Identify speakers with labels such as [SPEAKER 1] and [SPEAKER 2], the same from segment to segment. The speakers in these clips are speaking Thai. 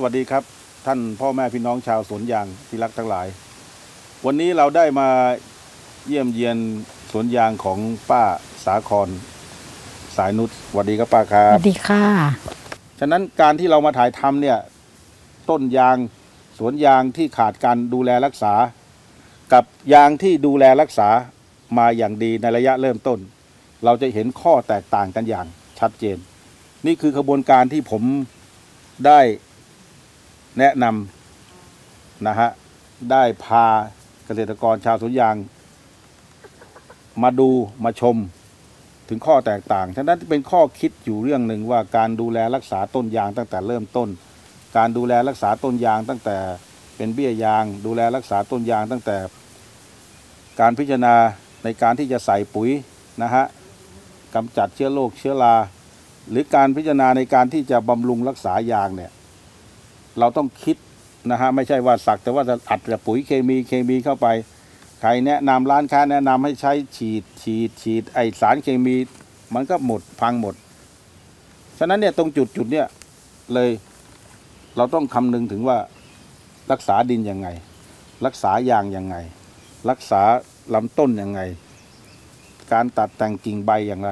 [SPEAKER 1] สวัสดีครับ ท่านพ่อแม่พี่น้องชาวสวนยางที่รักทั้งหลาย วันนี้เราได้มาเยี่ยมเยียนสวนยางของป้าสาคร สายนุชสวัสดีครับป้าครั
[SPEAKER 2] ส
[SPEAKER 1] บ
[SPEAKER 2] วัสดีค่ะ
[SPEAKER 1] ฉะนั้นการที่เรามาถ่ายทำเนี่ย ต้นยางสวนยางที่ขาดการดูแลรักษา กับยางที่ดูแลรักษามาอย่างดีในระยะเริ่มต้น เราจะเห็นข้อแตกต่างกันอย่างชัดเจน นี่คือขบวนการที่ผมได้ แนะนำนะฮะได้พาเกษตรกรชาวสวนยาง มาดูมาชมถึงข้อแตกต่าง ฉะนั้นเป็นข้อคิดอยู่เรื่องหนึ่งว่าการดูแลรักษาต้นยางตั้งแต่เริ่มต้น การดูแลรักษาต้นยางตั้งแต่เป็นเบี้ยยาง ดูแลรักษาต้นยางตั้งแต่ การพิจารณาในการที่จะใส่ปุ๋ยนะฮะกำจัดเชื้อโรคเชื้อราหรือการพิจารณาในการที่จะบำรุงรักษายางเนี่ย เราต้องคิดนะฮะไม่ใช่ว่าสักแต่ว่าจะอัดแต่ปุ๋ยเคมีเคมีเข้าไป ใครแนะนำร้านค้าแนะนำให้ใช้ฉีดฉีดฉีดไอสารเคมี มันก็หมดพังหมด ฉะนั้นเนี่ยตรงจุดจุดเนี่ยเลยเราต้องคำนึงถึงว่ารักษาดินยังไง รักษายางยังไง รักษาลำต้นยังไง การตัดแต่งกิ่งใบอย่างไร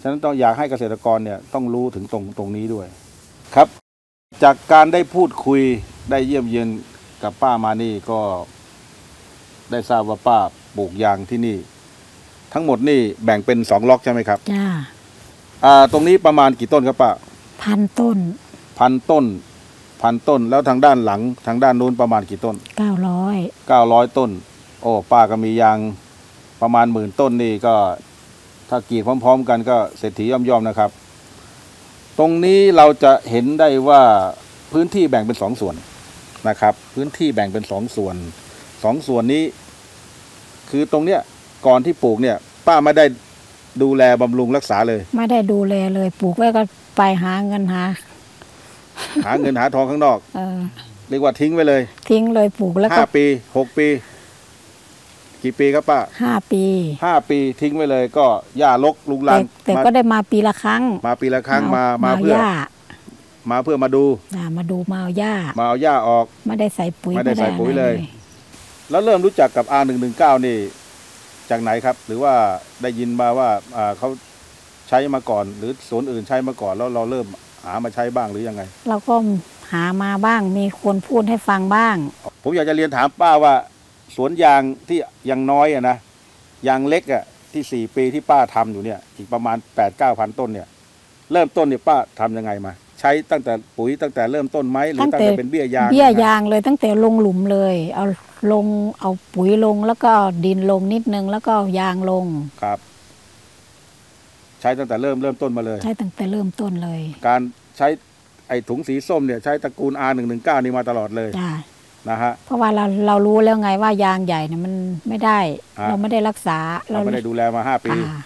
[SPEAKER 1] ฉะนั้นต้องอยากให้เกษตรกรเนี่ยต้องรู้ถึงตรงตรงนี้ด้วย ครับ จากการได้พูดคุยได้เยี่ยมเยียนกับป้ามานี่ก็ได้ทราบว่าป้าปลูกยางที่นี่ ทั้งหมดนี่แบ่งเป็นสองล็อกใช่ไหมครับ
[SPEAKER 2] จ้า
[SPEAKER 1] อ่าตรงนี้ประมาณกี่ต้นครับป้า
[SPEAKER 2] พันต้น
[SPEAKER 1] พันต้น พันต้นแล้วทางด้านหลัง ทางด้านนู้นประมาณกี่ต้น
[SPEAKER 2] เก้าร้อย
[SPEAKER 1] เก้าร้อยต้น โอ้ป้าก็มียางประมาณหมื่นต้นนี่ก็ถ้ากรีดพร้อม ๆ กันก็เศรษฐีย่อมๆนะครับ ตรงนี้เราจะเห็นได้ว่าพื้นที่แบ่งเป็นสองส่วนนะครับ พื้นที่แบ่งเป็นสองส่วนสองส่วนนี้ คือตรงเนี้ยก่อนที่ปลูกเนี่ย ป้าไม่ได้ดูแลบำรุงรักษาเลย
[SPEAKER 2] ไม่ได้ดูแลเลย ปลูกไว้ก็ไปหาเงินหา
[SPEAKER 1] หาเงินหาทองข้างนอก
[SPEAKER 2] เออ
[SPEAKER 1] เรียกว่าทิ้งไว้เลย
[SPEAKER 2] ทิ้งเลยปลูกแล้วก็
[SPEAKER 1] ห้าปีหกปี กี่ปีครับป้า
[SPEAKER 2] ห้าปี
[SPEAKER 1] ห้าปีทิ้งไว้เลยก็หญ้ารกลุงลั
[SPEAKER 2] แต่
[SPEAKER 1] ง
[SPEAKER 2] แต่
[SPEAKER 1] มา
[SPEAKER 2] ก็ได้มาปีละครั้ง
[SPEAKER 1] มาปีละครั้งมามา
[SPEAKER 2] มา
[SPEAKER 1] เพื่อ
[SPEAKER 2] หญ้า
[SPEAKER 1] มาเพื่อมาดู
[SPEAKER 2] อ่ามาดูมาเอาหญ้า
[SPEAKER 1] มาเอาหญ้าออก
[SPEAKER 2] ไม่ได้ใส่ปุ๋ย
[SPEAKER 1] ไม่ได้ใส่ปุ๋ย
[SPEAKER 2] อะร
[SPEAKER 1] เลย แล้วเริ่มรู้จักกับ R 1 1 9นี่ จากไหนครับ หรือว่าได้ยินมาว่าอ่าเขาใช้มาก่อน หรือสวนอื่นใช้มาก่อน แล้วเราเริ่มหามาใช้บ้างหรือยังไง
[SPEAKER 2] เราก็หามาบ้างมีคนพูดให้ฟังบ้าง
[SPEAKER 1] ผมอยากจะเรียนถามป้าว่า สวนยางที่ยังน้อยอะนะยางเล็กอะที่สี่ปีที่ป้าทำอยู่เนี่ย อีกประมาณแปดเก้าพันต้นเนี่ย เริ่มต้นเนี่ยป้าทำยังไงมา ใช้ตั้งแต่ปุ๋ยตั้งแต่เริ่มต้นไหมหรือ
[SPEAKER 2] ตั้
[SPEAKER 1] ตั้ง
[SPEAKER 2] งแต่
[SPEAKER 1] แต่เป็นเบี้ยยาง
[SPEAKER 2] เบี้ยยางเลยตั้งแต่ลงหลุมเลย เอาลงเอาปุ๋ยลงแล้วก็ดินลงนิดนึงแล้วก็เอายางลง
[SPEAKER 1] ครับ ใช้ตั้งแต่เริ่มเริ่มต้นมาเลย
[SPEAKER 2] ใช้ตั้งแต่เริ่มต้นเลย
[SPEAKER 1] การใช้ไอ้ถุงสีส้มเนี่ยใช้ตระกูล R 1 1 9 นี่มาตลอดเลย
[SPEAKER 2] จ้า
[SPEAKER 1] นะฮะ
[SPEAKER 2] เพราะว่าเราเรารู้แล้วไงว่ายางใหญ่เนี่ยมันไม่ได้
[SPEAKER 1] อ่า
[SPEAKER 2] เราไม่ได้รักษา
[SPEAKER 1] เราไม่ได้ดูแลมาห้าปี
[SPEAKER 2] อ่า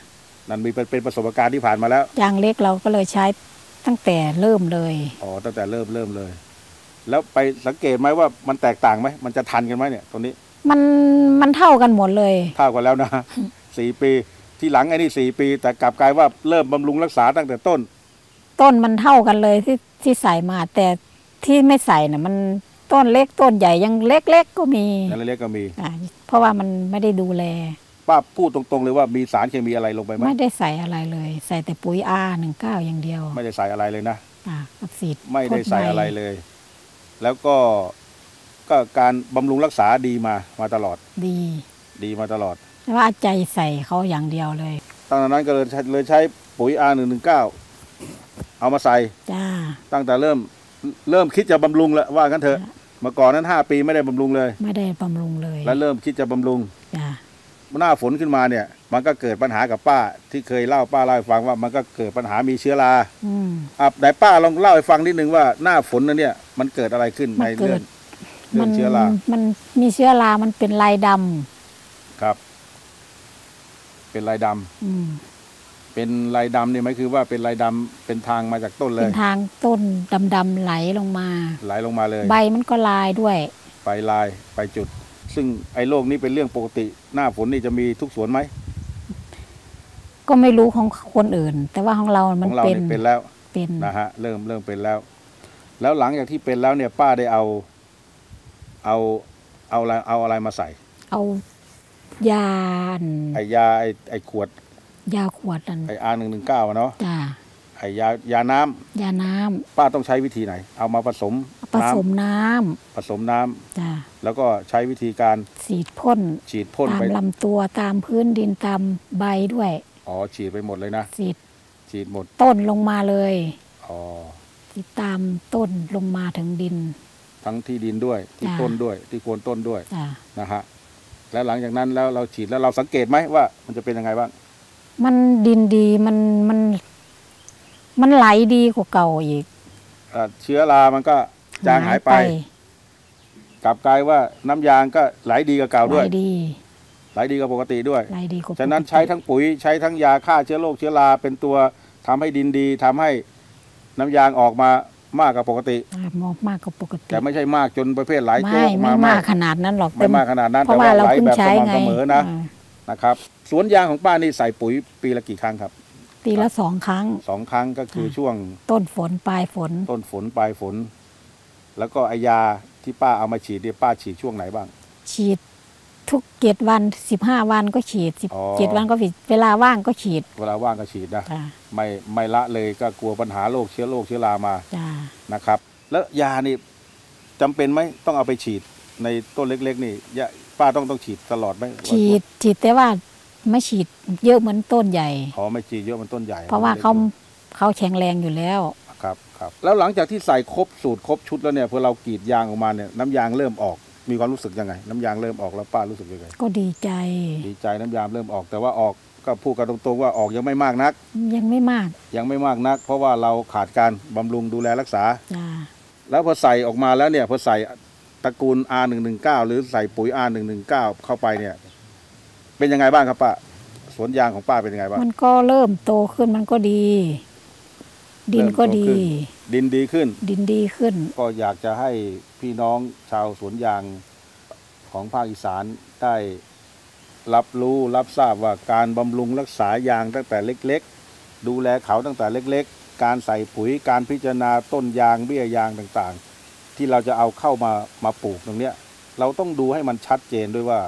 [SPEAKER 1] นั่นมีเป็นเป็นประสบการณ์ที่ผ่านมาแล้ว
[SPEAKER 2] ยางเล็กเราก็เลยใช้ตั้งแต่เริ่มเลย
[SPEAKER 1] อ๋อ ตั้งแต่เริ่มเริ่มเลย แล้วไปสังเกตไหมว่ามันแตกต่างไหม มันจะทันกันไหมเนี่ยตรงนี้
[SPEAKER 2] มันมันเท่ากันหมดเลย
[SPEAKER 1] เท่ากันแล้วนะ สี่ปี ที่หลังไอ้นี่สี่ปี แต่กลับกลายว่าเริ่มบำรุงรักษาตั้งแต่ต้น
[SPEAKER 2] ต้นมันเท่ากันเลยที่ที่ใส่มาแต่ที่ไม่ใส่น่ะมัน ต้นเล็กต้นใหญ่ยังเล็กๆก็มี
[SPEAKER 1] นั่นเล็กก็มี
[SPEAKER 2] อ่าเพราะว่ามันไม่ได้ดูแล
[SPEAKER 1] ป้าพูดตรงๆเลยว่ามีสารเคมีอะไรลงไปไหม
[SPEAKER 2] ไม่ได้ใส่อะไรเลย ใส่แต่ปุ๋ยอาหนึ่งเก้าอย่างเดียว
[SPEAKER 1] ไม่ได้ใส่อะไรเลยนะ
[SPEAKER 2] อ่ากับสีด
[SPEAKER 1] ไม่ได้
[SPEAKER 2] พ่น
[SPEAKER 1] ใส่อะไรเลย แล้วก็ก็การบำรุงรักษาดีมามาตลอด
[SPEAKER 2] ดี
[SPEAKER 1] ดีมาตลอด
[SPEAKER 2] แต่ว่าใจใส่เขาอย่างเดียวเลย
[SPEAKER 1] ตั้งแต่นั้นก็เลยใช้เลยใช้ปุ๋ย R 1 1 9เอามาใส่
[SPEAKER 2] จ้า
[SPEAKER 1] ตั้งแต่เริ่มเริ่มคิดจะบำรุงแล้วว่างั้นเถอะ เมื่อก่อนนั้น5ปีไม่ได้บำรุงเลย
[SPEAKER 2] ไม่ได้บำรุงเลย
[SPEAKER 1] แล้วเริ่มคิดจะบำรุง
[SPEAKER 2] จ้า
[SPEAKER 1] หน้าฝนขึ้นมาเนี่ย มันก็เกิดปัญหากับป้า ที่เคยเล่าป้าเล่าให้ฟังว่ามันก็เกิดปัญหามีเชื้อรา
[SPEAKER 2] อืม
[SPEAKER 1] อะไหนป้าลองเล่าให้ฟังนิดนึงว่าหน้าฝนนั้นเนี่ย มันเกิดอะไรขึ้น
[SPEAKER 2] มั
[SPEAKER 1] ใน
[SPEAKER 2] นเกิ
[SPEAKER 1] เรื่อ
[SPEAKER 2] ด
[SPEAKER 1] งเรื่องเชื้อรา
[SPEAKER 2] มันมีเชื้อรา มันเป็นลายดำ
[SPEAKER 1] ครับ เป็นลายดำ
[SPEAKER 2] อืม
[SPEAKER 1] เป็นลายดำเนี่ยไหมคือว่าเป็นลายดำเป็นทางมาจากต้นเล
[SPEAKER 2] เป็น
[SPEAKER 1] ย
[SPEAKER 2] ทางต้นดำๆไหลลงมา
[SPEAKER 1] ไหลลงมาเลย
[SPEAKER 2] ใบมันก็ลายด้วย
[SPEAKER 1] ไปลายไปจุด ซึ่งไอ้โรคนี้เป็นเรื่องปกติ หน้าฝนนี่จะมีทุกสวนไหม
[SPEAKER 2] ก็ไม่รู้ของคนอื่น แต่ว่าของเรา
[SPEAKER 1] ข
[SPEAKER 2] มัน
[SPEAKER 1] องเรา
[SPEAKER 2] เป็น
[SPEAKER 1] เนี่ยเป็นแล้ว
[SPEAKER 2] เป็น
[SPEAKER 1] นะฮะเริ่มเริ่มเป็นแล้ว แล้วหลังจากที่เป็นแล้วเนี่ย ป้าได้เอา เอาเอาอะไรเอาอะไรมาใส่
[SPEAKER 2] เอายาอัน
[SPEAKER 1] ไอ้ยาไอ้ไอ้ขวด
[SPEAKER 2] ยาขวดนั่น
[SPEAKER 1] ไอ้อาหนึ่งหนึ่งเก้าเนาะ
[SPEAKER 2] จ้า
[SPEAKER 1] ไอ้ยายาน้ำ
[SPEAKER 2] ยาน้ำ
[SPEAKER 1] ป้าต้องใช้วิธีไหน เอามาผสม
[SPEAKER 2] ผ
[SPEAKER 1] น้ำ
[SPEAKER 2] สมน้ำ
[SPEAKER 1] ผสมน้ำ
[SPEAKER 2] จ้า
[SPEAKER 1] แล้วก็ใช้วิธีการ
[SPEAKER 2] สีดพ่น
[SPEAKER 1] ฉีดพ่น
[SPEAKER 2] ตาม
[SPEAKER 1] ไป
[SPEAKER 2] ลำตัวตามพื้นดินตามใบด้วย
[SPEAKER 1] อ๋อฉีดไปหมดเลยนะ
[SPEAKER 2] สีด
[SPEAKER 1] ฉีดหมด
[SPEAKER 2] ต้นลงมาเลย
[SPEAKER 1] อ๋อ
[SPEAKER 2] สีดตามต้นลงมาถึงดิน
[SPEAKER 1] ทั้งที่ดินด้วยที่
[SPEAKER 2] จ้ะ
[SPEAKER 1] ต้นด้วยที่โคนต้นด้วย
[SPEAKER 2] จ้า
[SPEAKER 1] นะฮะแล้วหลังจากนั้นแล้วเราฉีดแล้วเราสังเกตไหมว่า มันจะเป็นยังไงบ้าง
[SPEAKER 2] มันดินดีมันมัน มันไหลดีกว่าเก่าอีก
[SPEAKER 1] อ่าเชื้อรามันก็จางหายไป กลับกลายว่าน้ำยางก็ไหลดีกว่าเก่า
[SPEAKER 2] ไหล
[SPEAKER 1] ด้วย
[SPEAKER 2] ดี
[SPEAKER 1] ไหลดีกว่าปกติด้วย
[SPEAKER 2] ไหลดีกว่า
[SPEAKER 1] ฉะนั้น
[SPEAKER 2] ปกติ
[SPEAKER 1] ใช้ทั้งปุ๋ยใช้ทั้งยาฆ่าเชื้อโรคเชื้อราเป็นตัวทำให้ดินดีทำให้น้ำยางออกมามากกว่าปกติ
[SPEAKER 2] อ่ามากมากกว่าปกติ
[SPEAKER 1] แต่ไม่ใช่มากจนประเภทไหล
[SPEAKER 2] ไม่
[SPEAKER 1] โจ๊ก
[SPEAKER 2] ไม่
[SPEAKER 1] มามามา
[SPEAKER 2] กกขนาดนั้นหรอก
[SPEAKER 1] ไม่มากขนาดนั้น
[SPEAKER 2] เพ
[SPEAKER 1] แต่
[SPEAKER 2] ราะ
[SPEAKER 1] ว่า
[SPEAKER 2] ว่าเรา
[SPEAKER 1] ไหล
[SPEAKER 2] เพิ่ง
[SPEAKER 1] แบบ
[SPEAKER 2] ใช้
[SPEAKER 1] สม่ำ
[SPEAKER 2] ไง
[SPEAKER 1] เสมอนะ
[SPEAKER 2] อ่า
[SPEAKER 1] นะครับสวนยางของป้านี่ใส่ปุ๋ยปีละกี่ครั้งครับ
[SPEAKER 2] ปีละสองครั้ง
[SPEAKER 1] สองครั้งก็คือ
[SPEAKER 2] ค่ะ
[SPEAKER 1] ช่วง
[SPEAKER 2] ต้นฝนปลายฝน
[SPEAKER 1] ต้นฝนปลายฝน แล้วก็ไอยาที่ป้าเอามาฉีดเนี่ยป้าฉีดช่วงไหนบ้าง
[SPEAKER 2] ฉีดทุกเจ็ดวันสิบห้าวันก็ฉีดสิบ
[SPEAKER 1] อ๋อ
[SPEAKER 2] เจ็ดวันก็ฉีดเวลาว่างก็ฉีด
[SPEAKER 1] เวลาว่างก็ฉีดนะ
[SPEAKER 2] จ้า
[SPEAKER 1] ไม่ไม่ละเลยก็กลัวปัญหาโรคเชื้อโรคเชื้อรามา
[SPEAKER 2] จ้า
[SPEAKER 1] นะครับ แล้วยานี่จำเป็นไหมต้องเอาไปฉีดในต้นเล็ก ๆ นี่ยา ป้าต้องต้องฉีดตลอดไหม
[SPEAKER 2] ฉีดฉีดแต่ว่าไม่ฉีดเยอะเหมือนต้นใหญ่
[SPEAKER 1] ขอไม่ฉีดเยอะมันต้นใหญ่
[SPEAKER 2] เพราะว่าเขาเขาแข็งแรงอยู่แล้ว
[SPEAKER 1] ครับครับแล้วหลังจากที่ใส่ครบสูตรครบชุดแล้วเนี่ยพอเรากรีดยางออกมาเนี่ยน้ำยางเริ่มออกมีความรู้สึกยังไง น้ำยางเริ่มออกแล้วป้ารู้สึกยังไง
[SPEAKER 2] ก็ดีใจ
[SPEAKER 1] ดีใจน้ำยางเริ่มออกแต่ว่าออกก็พูดกันตรงๆว่าออกยังไม่มากนัก
[SPEAKER 2] ยังไม่มาก
[SPEAKER 1] ยังไม่มากนัก เพราะว่าเราขาดการบำรุงดูแลรักษา
[SPEAKER 2] จ้า
[SPEAKER 1] แล้วพอใส่ออกมาแล้วเนี่ยพอใส่ ตระกูล R119 หรือใส่ปุ๋ย R119 เข้าไปเนี่ย เป็นยังไงบ้างครับป้าสวนยางของป้าเป็นยังไงบ้าง
[SPEAKER 2] มันก็เริ่มโตขึ้นมันก็ดี ดินก็ดี
[SPEAKER 1] เริ่มโตขึ้นดินดีขึ้น
[SPEAKER 2] ดินดีขึ้น
[SPEAKER 1] ก็อยากจะให้พี่น้องชาวสวนยางของภาคอีสานได้รับรู้รับทราบว่าการบำรุงรักษายางตั้งแต่เล็ก ๆ ดูแลเขาตั้งแต่เล็ก ๆ การใส่ปุ๋ยการพิจารณาต้นยางเบี้ยยางต่างๆ ที่เราจะเอาเข้ามามาปลูกตรงเนี้ย เราต้องดูให้มันชัดเจนด้วยว่า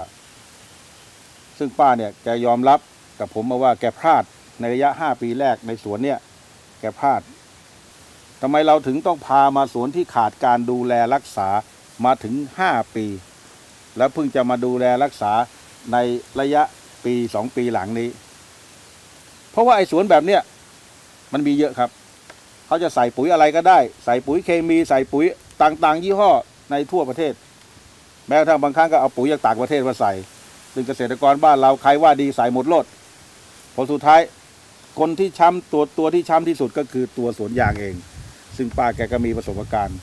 [SPEAKER 1] ซึ่งป้าเนี่ยแกยอมรับกับผมมาว่าแกพลาดในระยะห้าปีแรกในสวนเนี่ย แกพลาดทำไมเราถึงต้องพามาสวนที่ขาดการดูแลรักษามาถึงห้าปี แล้วเพิ่งจะมาดูแลรักษาในระยะปีสองปีหลังนี้ เพราะว่าไอ้สวนแบบเนี้ยมันมีเยอะครับ เขาจะใส่ปุ๋ยอะไรก็ได้ ใส่ปุ๋ยเคมี ใส่ปุ๋ย ต่างๆ ยี่ห้อในทั่วประเทศ แม้กระทั่งบางครั้งก็เอาปุ๋ยจากต่างประเทศมาใส่ ซึ่งเกษตรกรบ้านเราใครว่าดีใส่หมดโลดผลสุดท้ายคนที่ช้ำตัวตัวที่ช้ำที่สุดก็คือตัวสวนยางเอง ซึ่งป้าแกก็มีประสบการณ์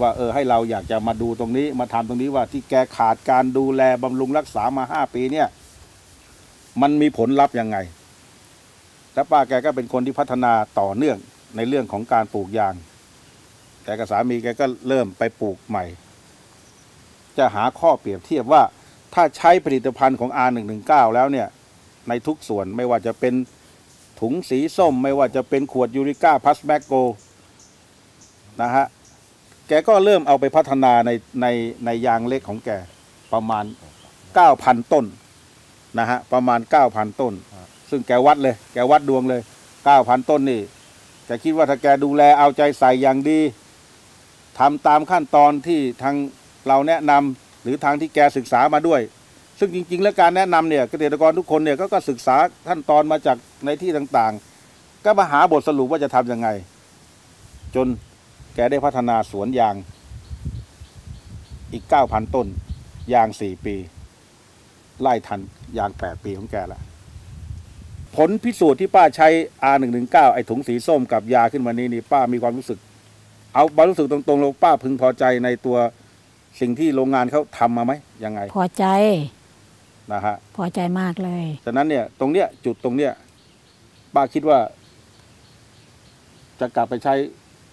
[SPEAKER 1] ว่าเออให้เราอยากจะมาดูตรงนี้มาทำตรงนี้ว่าที่แกขาดการดูแลบำรุงรักษามาห้าปีเนี่ย มันมีผลลัพธ์ยังไงและป้าแกก็เป็นคนที่พัฒนาต่อเนื่องในเรื่องของการปลูกยาง แกกับสามีแกก็เริ่มไปปลูกใหม่ จะหาข้อเปรียบเทียบว่า ถ้าใช้ผลิตภัณฑ์ของ R119 แล้วเนี่ย ในทุกส่วนไม่ว่าจะเป็นถุงสีส้ม ไม่ว่าจะเป็นขวดยูริก้าพัสแมกโกนะฮะ แกก็เริ่มเอาไปพัฒนาในในในยางเล็กของแกประมาณ 9,000 ต้นนะฮะประมาณ 9,000 ต้น ซึ่งแกวัดเลย แกวัดดวงเลย 9,000 ต้นนี่แกคิดว่าถ้าแกดูแลเอาใจใส่อย่างดี ทำตามขั้นตอนที่ทางเราแนะนำหรือทางที่แกศึกษามาด้วย ซึ่งจริง ๆ แล้วการแนะนำเนี่ยเกษตรกรทุกคนเนี่ยก็ก็ศึกษาขั้นตอนมาจากในที่ต่างๆ ก็มาหาบทสรุปว่าจะทำยังไง จนแกได้พัฒนาสวนยางอีก 9,000 ต้น ยาง 4 ปี ไล่ทันยาง 8 ปีของแกละผลพิสูจน์ที่ป้าใช้ R119 ไอ้ถุงสีส้มกับยาขึ้นมานี้นี่ป้ามีความรู้สึก เอาความรู้สึกตรงๆเลยป้าพึงพอใจในตัวสิ่งที่โรงงานเขาทำมาไหมยังไง
[SPEAKER 2] พอใจ
[SPEAKER 1] นะฮะ
[SPEAKER 2] พอใจมากเลย
[SPEAKER 1] ฉะนั้นเนี่ย ตรงเนี้ยจุดตรงเนี้ยป้าคิดว่า จะกลับไปใช้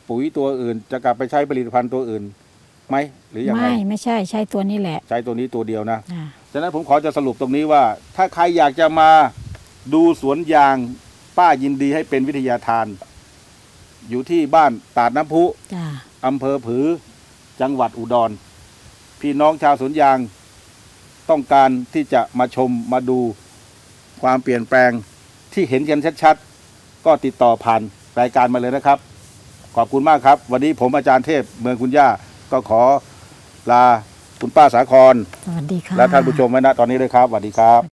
[SPEAKER 1] ปุ๋ยตัวอื่น จะกลับไปใช้ผลิตภัณฑ์ตัวอื่นไหมหรือยังไง
[SPEAKER 2] ไม่ไม่ใช่ใช่ตัวนี้แหละ
[SPEAKER 1] ใช้ตัวนี้ตัวเดียวนะ
[SPEAKER 2] อ่า
[SPEAKER 1] ฉะนั้นผมขอจะสรุปตรงนี้ว่า ถ้าใครอยากจะมาดูสวนยาง ป้ายินดีให้เป็นวิทยาทาน อยู่ที่บ้านตาดน้ำพุ
[SPEAKER 2] จ้า
[SPEAKER 1] อำเภอผือจังหวัดอุดร พี่น้องชาวสวนยาง ต้องการที่จะมาชมมาดูความเปลี่ยนแปลงที่เห็นกันชัดๆ ก็ติดต่อผ่านรายการมาเลยนะครับ ขอบคุณมากครับ วันนี้ผมอาจารย์เทพเมืองคุณย่าก็ขอลาคุณป้าสาคร
[SPEAKER 2] สวัสดีค่ะ
[SPEAKER 1] และท่านผู้ชมไว้ณตอนนี้เลยครับสวัสดีครับ